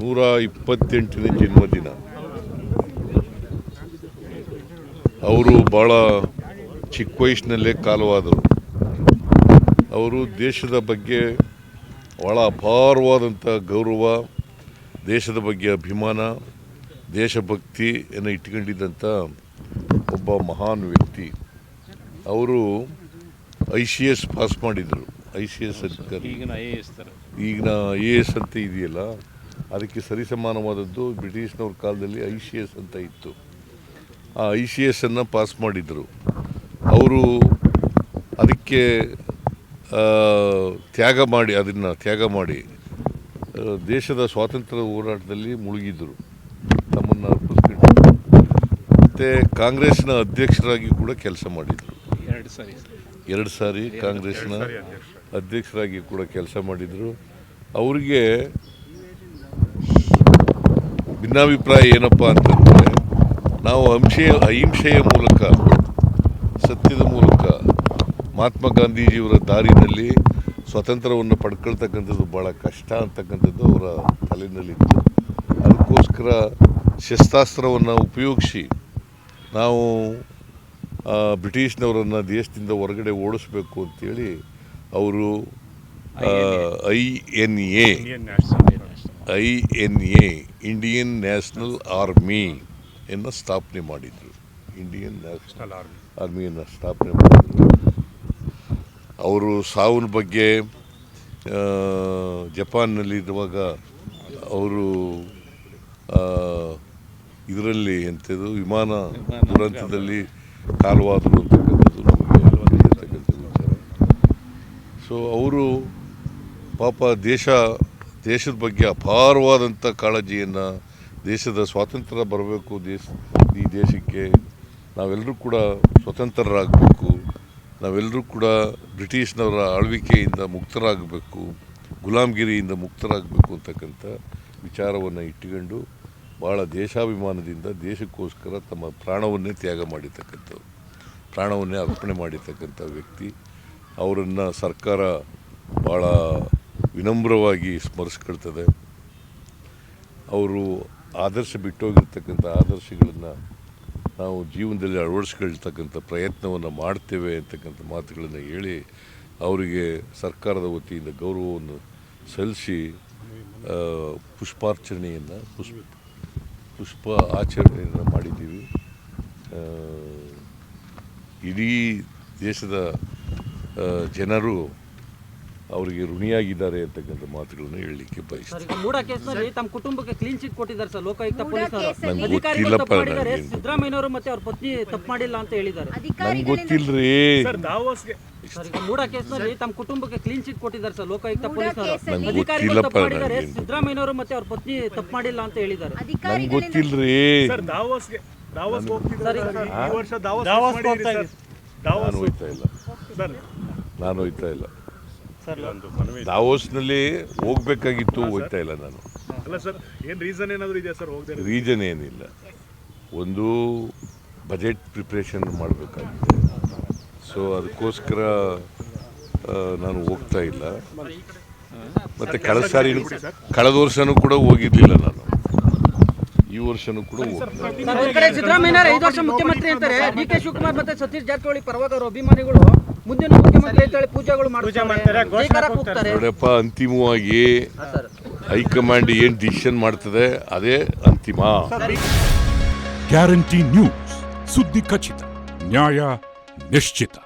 ನೂರ ಇಪ್ಪತ್ತೆಂಟನೇ ಜನ್ಮದಿನ. ಅವರು ಭಾಳ ಚಿಕ್ಕ ವಯಸ್ಸಿನಲ್ಲೇ ಕಾಲವಾದರು ಅವರು ದೇಶದ ಬಗ್ಗೆ ಭಾಳ ಅಪಾರವಾದಂಥ ಗೌರವ ದೇಶದ ಬಗ್ಗೆ ಅಭಿಮಾನ ದೇಶಭಕ್ತಿಯನ್ನು ಇಟ್ಕೊಂಡಿದ್ದಂಥ ಒಬ್ಬ ಮಹಾನ್ ವ್ಯಕ್ತಿ. ಅವರು ಐ ಸಿ ಎಸ್ ಪಾಸ್ ಮಾಡಿದರು. ಐ ಸಿ ಎಸ್ ಅಧಿಕಾರಿ ಈಗಿನ ಐ ಎ ಎಸ್ ಈಗಿನ ಐ ಎ ಎಸ್ ಅಂತ ಇದೆಯಲ್ಲ ಅದಕ್ಕೆ ಸರಿಸಮಾನವಾದದ್ದು ಬ್ರಿಟಿಷ್ನವ್ರ ಕಾಲದಲ್ಲಿ ಐ ಸಿ ಎಸ್ ಅಂತ ಇತ್ತು. ಆ ಐ ಸಿ ಎಸ್ ಅನ್ನು ಪಾಸ್ ಮಾಡಿದರು. ಅವರು ಅದಕ್ಕೆ ಆ, ತ್ಯಾಗ ಮಾಡಿ ಅದನ್ನು ತ್ಯಾಗ ಮಾಡಿ ದೇಶದ ಸ್ವಾತಂತ್ರ್ಯ ಹೋರಾಟದಲ್ಲಿ ಮುಳುಗಿದ್ರು. ತಮ್ಮನ್ನು ಅರ್ಪಿಸ್ಕೊಂಡು ಮತ್ತು ಕಾಂಗ್ರೆಸ್ನ ಅಧ್ಯಕ್ಷರಾಗಿ ಕೂಡ ಕೆಲಸ ಮಾಡಿದರು. ಎರಡು ಸಾರಿ ಎರಡು ಸಾರಿ ಕಾಂಗ್ರೆಸ್ನ ಅಧ್ಯಕ್ಷರಾಗಿ ಕೂಡ ಕೆಲಸ ಮಾಡಿದರು. ಅವರಿಗೆ ಭಿನ್ನಾಭಿಪ್ರಾಯ ಏನಪ್ಪ ಅಂತಂದರೆ ನಾವು ಅಂಶೆಯ ಅಹಿಂಸೆಯ ಮೂಲಕ ಸತ್ಯದ ಮೂಲಕ ಮಹಾತ್ಮ ಗಾಂಧೀಜಿಯವರ ದಾರಿನಲ್ಲಿ ಸ್ವಾತಂತ್ರ್ಯವನ್ನು ಪಡ್ಕೊಳ್ತಕ್ಕಂಥದ್ದು ಭಾಳ ಕಷ್ಟ ಅಂತಕ್ಕಂಥದ್ದು ಅವರ ತಲೆಯಲ್ಲಿತ್ತು ಅದಕ್ಕೋಸ್ಕರ ಶಸ್ತ್ರಾಸ್ತ್ರವನ್ನು ಉಪಯೋಗಿಸಿ ನಾವು ಬ್ರಿಟಿಷ್ನವರನ್ನು ದೇಶದಿಂದ ಹೊರಗಡೆ ಓಡಿಸ್ಬೇಕು ಅಂತೇಳಿ ಅವರು I N A. I N A Indian National Army ಎನ್ನು ಸ್ಥಾಪನೆ ಮಾಡಿದರು. ಇಂಡಿಯನ್ ನ್ಯಾಷನಲ್ ಆರ್ಮಿಯನ್ನು ಸ್ಥಾಪನೆ ಮಾಡಿದರು. ಅವರು ಸಾವಿನ ಬಗ್ಗೆ ಜಪಾನ್ನಲ್ಲಿರುವಾಗ ಅವರು ಇದರಲ್ಲಿ ಎಂಥದ್ದು ವಿಮಾನ ದುರಂತದಲ್ಲಿ ಕಾಲವಾದರು ಅಂತಕ್ಕಂಥದ್ದು ನಮಗೆ ವಿಚಾರ ಸೊ ಅವರು ಪಾಪ ದೇಶ ದೇಶದ ಬಗ್ಗೆ ಅಪಾರವಾದಂಥ ಕಾಳಜಿಯನ್ನು ದೇಶದ ಸ್ವಾತಂತ್ರ್ಯ ಬರಬೇಕು, ದೇಶ, ಈ ದೇಶಕ್ಕೆ ನಾವೆಲ್ಲರೂ ಕೂಡ ಸ್ವತಂತ್ರರಾಗಬೇಕು, ನಾವೆಲ್ಲರೂ ಕೂಡ ಬ್ರಿಟಿಷ್ನವರ ಆಳ್ವಿಕೆಯಿಂದ ಮುಕ್ತರಾಗಬೇಕು ಗುಲಾಮಗಿರಿಯಿಂದ ಮುಕ್ತರಾಗಬೇಕು ಅಂತಕ್ಕಂಥ ವಿಚಾರವನ್ನು ಇಟ್ಟುಕೊಂಡು ಭಾಳ ದೇಶಾಭಿಮಾನದಿಂದ ದೇಶಕ್ಕೋಸ್ಕರ ತಮ್ಮ ಪ್ರಾಣವನ್ನೇ ತ್ಯಾಗ ಮಾಡಿರ್ತಕ್ಕಂಥವ್ರು. ಪ್ರಾಣವನ್ನೇ ಅರ್ಪಣೆ ಮಾಡಿರ್ತಕ್ಕಂಥ ವ್ಯಕ್ತಿ. ಅವರನ್ನು ಸರ್ಕಾರ ಭಾಳ ವಿನಮ್ರವಾಗಿ ಸ್ಮರಿಸ್ಕೊಳ್ತದೆ. ಅವರು ಆದರ್ಶ ಬಿಟ್ಟೋಗಿರ್ತಕ್ಕಂಥ ಆದರ್ಶಗಳನ್ನು ನಾವು ಜೀವನದಲ್ಲಿ ಅಳವಡಿಸ್ಕೊಳ್ತಕ್ಕಂಥ ಪ್ರಯತ್ನವನ್ನು ಮಾಡ್ತೇವೆ ಅಂತಕ್ಕಂಥ ಮಾತುಗಳನ್ನು ಹೇಳಿ ಅವರಿಗೆ ಸರ್ಕಾರದ ವತಿಯಿಂದ ಗೌರವವನ್ನು ಸಲ್ಲಿಸಿ ಪುಷ್ಪಾರ್ಚನೆಯನ್ನು, ಪುಷ್ಪ ಪುಷ್ಪ ಆಚರಣೆಯನ್ನು ಮಾಡಿದ್ದೀವಿ. ಇಡೀ ದೇಶದ ಜನರು ಅವರಿಗೆ ಋಣಿಯಾಗಿದ್ದಾರೆ ಅಂತಕ್ಕಂಥ ಮಾತುಗಳನ್ನು ಹೇಳಲಿಕ್ಕೆ ಬಯಸ್ತಾರೆ ತಮ್ಮ ಕುಟುಂಬಕ್ಕೆ ಕ್ಲೀನ್ ಚಿಟ್ ಕೊಟ್ಟಿದ್ದಾರೆ ಸರ್ ಲೋಕಾಯುಕ್ತ ಪೊಲೀಸರು. ಸಿದ್ದರಾಮಯ್ಯನವರು ಮತ್ತೆ ಅವ್ರ ಪತ್ನಿ ತಪ್ಪು ಮಾಡಿಲ್ಲ ಅಂತ ಹೇಳಿದ್ದಾರೆ. ನಂಗೆ ಗೊತ್ತಿಲ್ಲರಿ ಸರ್ ಈಗ ಮೂಡ ಕೇಸ್ನಲ್ಲಿ ತಮ್ಮ ಕುಟುಂಬಕ್ಕೆ ಕ್ಲೀನ್ ಚಿಟ್ ಕೊಟ್ಟಿದ್ದಾರೆ ಸರ್ ಲೋಕಾಯುಕ್ತ ಪೊಲೀಸರು. ಅಧಿಕಾರಿಗಳು ತಪ್ಪು ಮಾಡಿದ್ದಾರೆ. ಸಿದ್ದರಾಮಯ್ಯನವರು ಮತ್ತೆ ಅವ್ರ ಪತ್ನಿ ತಪ್ಪು ಮಾಡಿಲ್ಲ ಅಂತ ಹೇಳಿದ್ದಾರೆ. ನಂಗೆ ಗೊತ್ತಿಲ್ಲರಿ ಸರ್ ದಾವೋಸ್ಗೆ. ದಾವೋಸ್ ಹೋಗ್ತಿದ್ದಾರೆ ಈ ವರ್ಷ ದಾವೋಸ್ ಸರ್. ದಾವೋಸ್ ನಾನು ಹೋಯ್ತಾ ಇಲ್ಲ. ಸರ್ ನಾನು ಹೋಯ್ತಾ ಇಲ್ಲ. ದಾವೋಸ್ನಲ್ಲಿ ಹೋಗ್ಬೇಕಾಗಿತ್ತು ಹೋಗ್ತಾ ಇಲ್ಲ ನಾನು. ಅಲ್ಲ ಸರ್ ಏನು ರೀಸನ್ ಏನಾದರೂ ಇದೆಯಾ ಸರ್ ಹೋಗದೆ ರೀಸನ್ ಏನಿಲ್ಲ. ಒಂದು ಬಜೆಟ್ ಪ್ರಿಪ್ರೇಷನ್ ಮಾಡಬೇಕಾಗಿತ್ತು. ಸೊ ಅದಕ್ಕೋಸ್ಕರ ನಾನು ಹೋಗ್ತಾ ಇಲ್ಲ. ಮತ್ತೆ ಕಳೆದ ಸಾರಿ. ಕಳೆದ ವರ್ಷನೂ ಕೂಡ ಹೋಗಿರ್ಲಿಲ್ಲ ನಾನು. ವರ್ಷನೂ ಕೂಡ ಸಿದ್ದರಾಮಯ್ಯ ಐದು ವರ್ಷ ಮುಖ್ಯಮಂತ್ರಿ ಅಂತಾರೆ ಡಿ ಕೆ ಶಿವಕುಮಾರ್ ಮತ್ತೆ ಸತೀಶ್ ಜಾರಕಿಹೊಳಿ ಪರವಾಗಿ ಅವ್ರ ಅಭಿಮಾನಿಗಳು ಮುಂದಿನ ಮುಖ್ಯಮಂತ್ರಿ ಅಂತೇಳಿ ಪೂಜೆಗಳು ಮಾಡ್ತಾರೆ. ನೋಡಪ್ಪ ಅಂತಿಮವಾಗಿ ಹೈಕಮಾಂಡ್ ಏನು ಡಿಸಿಷನ್ ಮಾಡ್ತದೆ ಅದೇ ಅಂತಿಮ. ಗ್ಯಾರಂಟಿ ನ್ಯೂಸ್ ಸುದ್ದಿ ಖಚಿತ ನ್ಯಾಯ ನಿಶ್ಚಿತ.